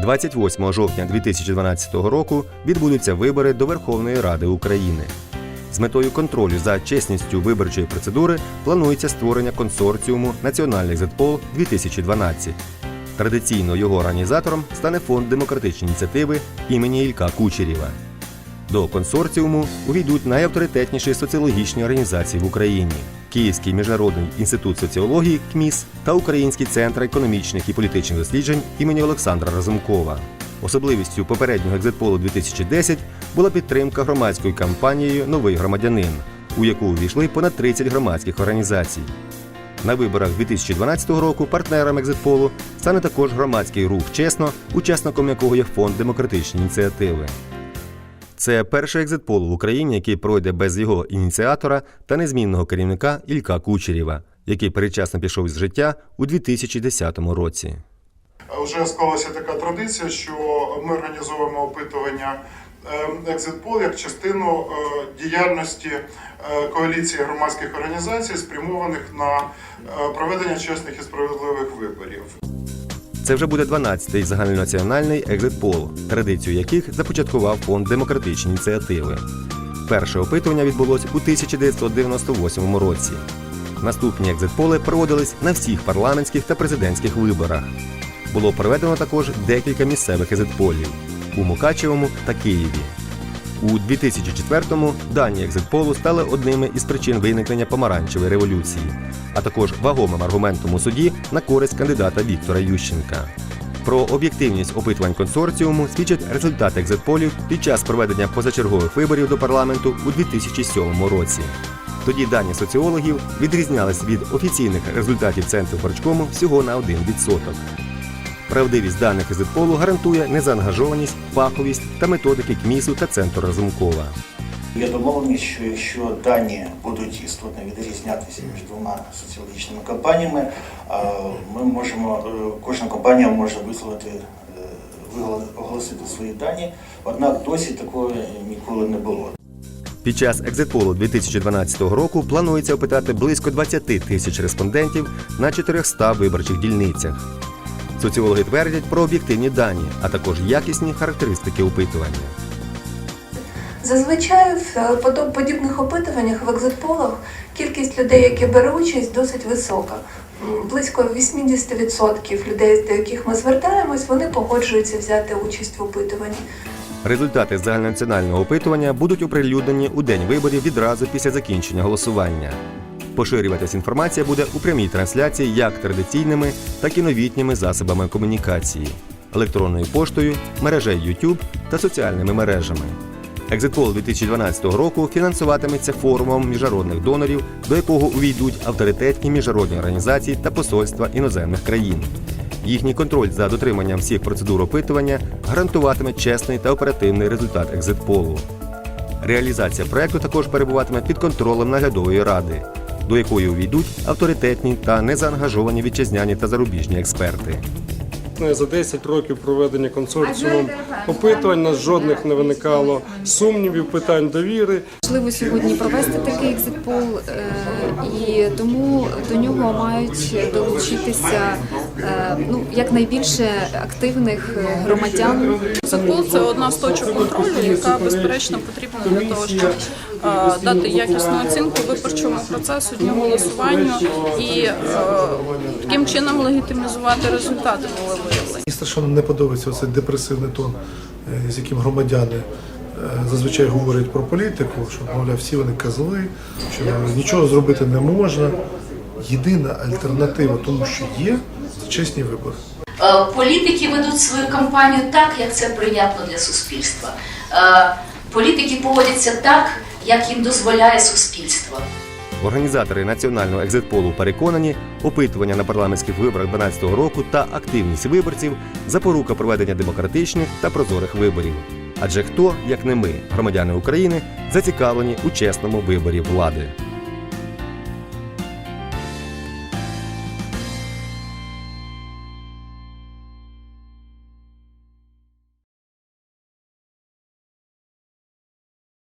28 жовтня 2012 року відбудуться вибори до Верховної Ради України. З метою контролю за чесністю виборчої процедури планується створення консорціуму Національний екзитпол 2012. Традиційно його організатором стане фонд демократичні ініціативи імені Ілька Кучерєва. До консорціуму увійдуть найавторитетніші соціологічні організації в Україні: Київський міжнародний інститут соціології КМІС та Український центр економічних і політичних досліджень імені Олександра Разумкова. Особливістю попереднього екзитполу 2010 була підтримка громадською кампанією Новий громадянин, у яку увійшли понад 30 громадських організацій. На виборах 2012 року партнером екзитполу стане також громадський рух чесно, учасником якого є фонд демократичні ініціативи. Це перший екзитпол в Україні, який пройде без його ініціатора та незмінного керівника Ілька Кучерєва, який передчасно пішов з життя у 2010 році. Вже склалася така традиція, що ми організовуємо опитування е, екзитпол як частину е, діяльності е, коаліції громадських організацій, спрямованих на е, проведення чесних і справедливих виборів. Це вже буде 12-й загальнонаціональний екзитпол, традицію яких започаткував фонд демократичні ініціативи. Перше опитування відбулось у 1998 році. Наступні екзитполи проводились на всіх парламентських та президентських виборах. Було проведено також декілька місцевих екзитполів у Мукачевому та Києві. У 2004-му дані екзитполу стали одними із причин виникнення помаранчевої революції, а також вагомим аргументом у суді на користь кандидата Віктора Ющенка. Про об'єктивність опитувань консорціуму свідчать результати екзитполів під час проведення позачергових виборів до парламенту у 2007 році. Тоді дані соціологів відрізнялись від офіційних результатів центру Парчкому всього на 1%. Правдивість даних екзитполу гарантує незаангажованість, фаховість та методики КМІСу та центру Разумкова. Є домовленість, що якщо дані будуть істотно відрізнятися між двома соціологічними компаніями, ми можемо, е, кожна компанія може висловити, е, оголосити свої дані, однак досі такого ніколи не було. Під час екзитполу 2012 року планується опитати близько 20 тисяч респондентів на 400 виборчих дільницях. Соціологи твердять про об'єктивні дані, а також якісні характеристики опитування. Зазвичай в е, подібних опитуваннях в екзитполах кількість людей, які беруть участь, досить висока. Близько 80% людей, до яких ми звертаємось, вони погоджуються взяти участь в опитуванні. Результати загальнонаціонального опитування будуть оприлюднені у день виборів відразу після закінчення голосування. Поширюватись інформація буде у прямій трансляції як традиційними, так і новітніми засобами комунікації, електронною поштою, мережею YouTube та соціальними мережами. Екзитпол 2012 року фінансуватиметься форумом міжнародних донорів, до якого увійдуть авторитетні міжнародні організації та посольства іноземних країн. Їхній контроль за дотриманням всіх процедур опитування гарантуватиме чесний та оперативний результат екзитполу. Реалізація проекту також перебуватиме під контролем наглядової ради, до якої увійдуть авторитетні та незаангажовані вітчизняні та зарубіжні експерти. За 10 років проведення консорціумом опитувань нас жодних не виникало сумнівів, питань довіри. Важливо сьогодні провести такий екзитпол, е, і тому до нього мають долучитися е, ну якнайбільше активних е, громадян. Екзитпол – це одна з точок контролю, яка безперечно потрібна для того, щоб дати якісну оцінку виборчому процесу, дню голосуванню і е, таким чином легітимізувати результати були виявлені. Мені страшенно не подобається цей депресивний тон, е, з яким громадяни е, зазвичай говорять про політику, що мовляв, всі вони козли, що нічого зробити не можна. Єдина альтернатива тому, що є, це чесні вибори. Е, Політики ведуть свою кампанію так, як це прийнятно для суспільства. Е, Політики поводяться так, як їм дозволяє суспільство. Організатори національного екзитполу переконані, опитування на парламентських виборах 2012 року та активність виборців запорука проведення демократичних та прозорих виборів. Адже хто, як не ми, громадяни України, зацікавлені у чесному виборі влади.